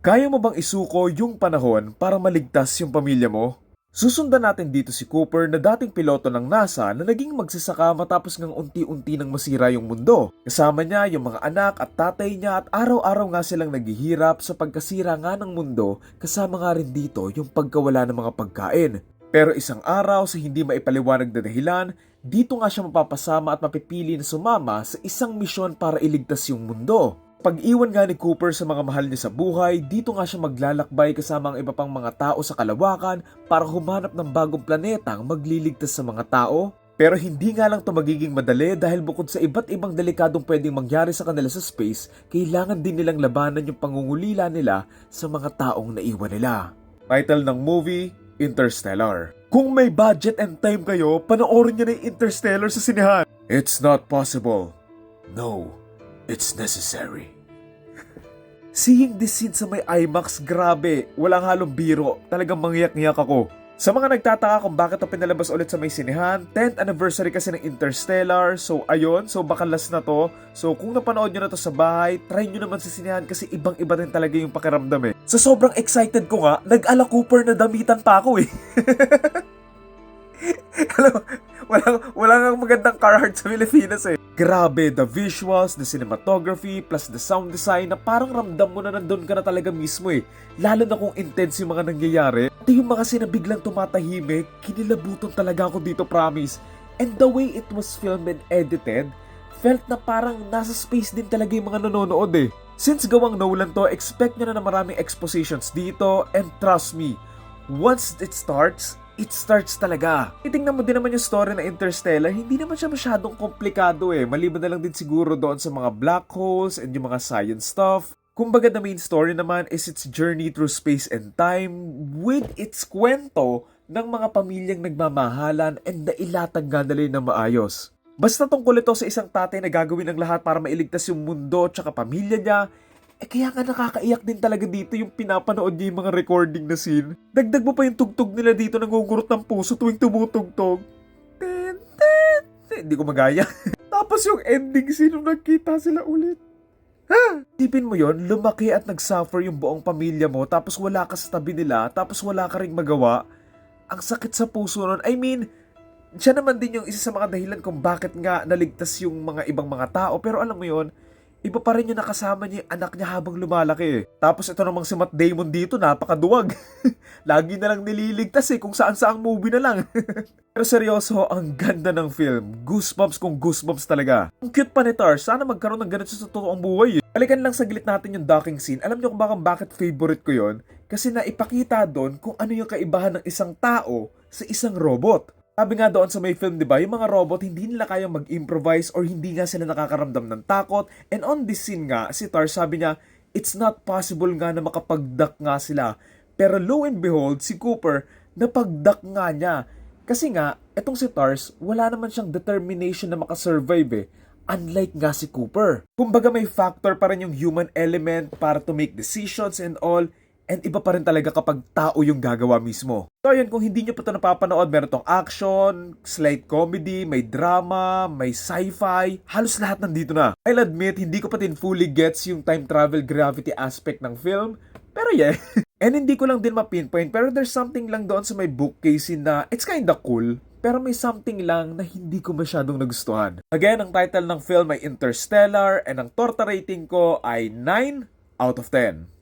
Kaya mo bang isuko yung panahon para maligtas yung pamilya mo? Susundan natin dito si Cooper na dating piloto ng NASA na naging magsasaka matapos ngang unti-unti nang masira yung mundo. Kasama niya yung mga anak at tatay niya at araw-araw nga silang naghihirap sa pagkasira nga ng mundo kasama nga rin dito yung pagkawala ng mga pagkain. Pero isang araw sa hindi maipaliwanag na dahilan, dito nga siya mapapasama at mapipili na sumama sa isang misyon para iligtas yung mundo. Pag-iwan nga ni Cooper sa mga mahal niya sa buhay, dito nga siya maglalakbay kasama ang iba pang mga tao sa kalawakan para humanap ng bagong planetang magliligtas sa mga tao. Pero hindi nga lang to magiging madali dahil bukod sa iba't ibang delikadong pwedeng mangyari sa kanila sa space, kailangan din nilang labanan yung pangungulila nila sa mga taong naiwan nila. Title ng movie, Interstellar. Kung may budget and time kayo, panoorin nyo na yung Interstellar sa sinehan. It's not possible. No, it's necessary. Seeing this scene sa may IMAX, grabe. Walang halong biro. Talagang mangyak-ngyak ako. Sa mga nagtataka kung bakit ito pinalabas ulit sa may sinehan, 10th anniversary kasi ng Interstellar. So ayun, so baka last na to. So kung napanood nyo na to sa bahay, try nyo naman sa sinehan kasi ibang-iba din talaga yung pakiramdam eh. Sa sobrang excited ko nga, nag-ala Cooper na damitan pa ako eh. Alam walang, walang magandang car art sa Pilipinas eh. Grabe, the visuals, the cinematography, plus the sound design na parang ramdam mo na nandun ka na talaga mismo eh. Lalo na kung intense yung mga nangyayari. At yung mga scene na biglang tumatahimik, kinilabutan talaga ako dito promise. And the way it was filmed and edited, felt na parang nasa space din talaga yung mga nanonood eh. Since gawang Nolan to, expect nyo na na maraming expositions dito and trust me, once it starts, it starts talaga. Itingnan mo din naman yung story na Interstellar, hindi naman siya masyadong komplikado eh. Maliban na lang din siguro doon sa mga black holes and yung mga science stuff. Kumbaga the main story naman is its journey through space and time with its kwento ng mga pamilyang nagmamahalan and nailatag nga nila na maayos. Basta tungkol ito sa isang tatay na gagawin ng lahat para mailigtas yung mundo at pamilya niya, eh kaya nga nakakaiyak din talaga dito yung pinapanood niya yung mga recording na scene. Dagdag mo pa yung tugtog nila dito nangungurot ng puso tuwing tumutugtog. Ten, ten, ten. Hindi ko magaya. Tapos yung ending scene nung nagkita sila ulit. Ha? Tipin mo yon lumaki at nagsuffer yung buong pamilya mo tapos wala ka sa tabi nila tapos wala ka ring magawa. Ang sakit sa puso nun. I mean, siya naman din yung isa sa mga dahilan kung bakit nga naligtas yung mga ibang mga tao. Pero alam mo yon iba pa rin yung nakasama niya yung anak niya habang lumalaki eh. Tapos ito namang si Matt Damon dito, napakaduwag. Lagi na lang nililigtas eh, kung saan saang movie na lang. Pero seryoso, ang ganda ng film. Goosebumps kung goosebumps talaga. Ang cute pa ni Tar, sana magkaroon ng ganito sa totoong buhay eh. Balikan lang saglit natin yung docking scene. Alam niyo kung bakit, bakit favorite ko yon? Kasi naipakita doon kung ano yung kaibahan ng isang tao sa isang robot. Sabi nga doon sa may film, di ba, yung mga robot hindi nila kayang mag-improvise or hindi nga sila nakakaramdam ng takot. And on this scene nga, si Tar sabi niya, it's not possible nga na makapagdak nga sila. Pero lo and behold, si Cooper, napagdak nga niya. Kasi nga, etong si Tars, wala naman siyang determination na makasurvive eh. Unlike nga si Cooper. Kumbaga may factor pa rin yung human element para to make decisions and all. And iba pa rin talaga kapag tao yung gagawa mismo. So ayun, kung hindi nyo pa ito napapanood, meron tong action, slight comedy, may drama, may sci-fi, halos lahat nandito na. I'll admit, hindi ko pa din fully gets yung time travel gravity aspect ng film, pero yeah. And hindi ko lang din mapinpoint, pero there's something lang doon sa may bookcase na it's kinda cool, pero may something lang na hindi ko masyadong nagustuhan. Again, ang title ng film ay Interstellar, and ang torta rating ko ay 9 out of 10.